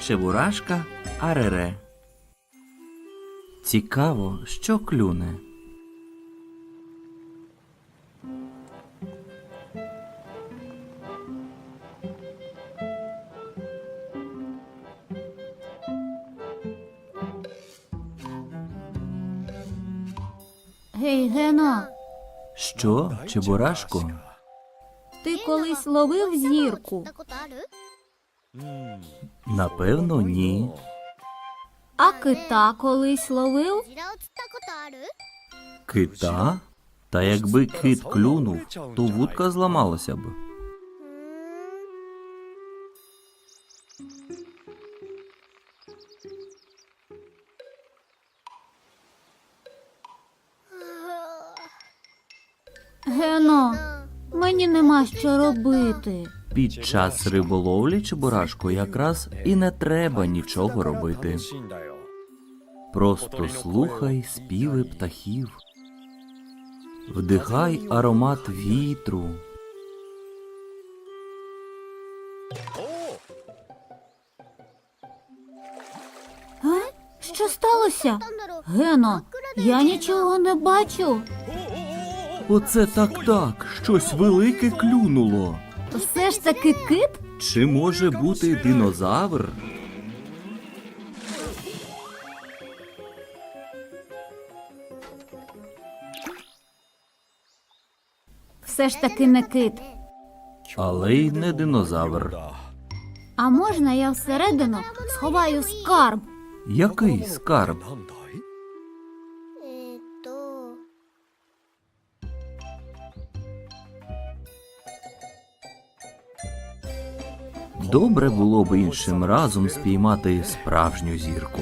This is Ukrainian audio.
Чебурашка Арере. Цікаво, що клюне. Гей, Гено, Що, Чебурашко? ти колись ловив зірку, Напевно, ні. а кита колись ловив? Кита? Та якби кит клюнув, то вудка зламалася б. Гено, мені нема що робити. Під час риболовлі Чебурашко якраз і не треба нічого робити. Просто слухай співи птахів. Вдихай аромат вітру. А? Що сталося? Гено, я нічого не бачу. Оце так так, щось велике клюнуло. Все ж таки кит? Чи може бути динозавр? Все ж таки не кит. Але й не динозавр. А можна я всередину сховаю скарб? Який скарб? Добре було б іншим разом спіймати справжню зірку.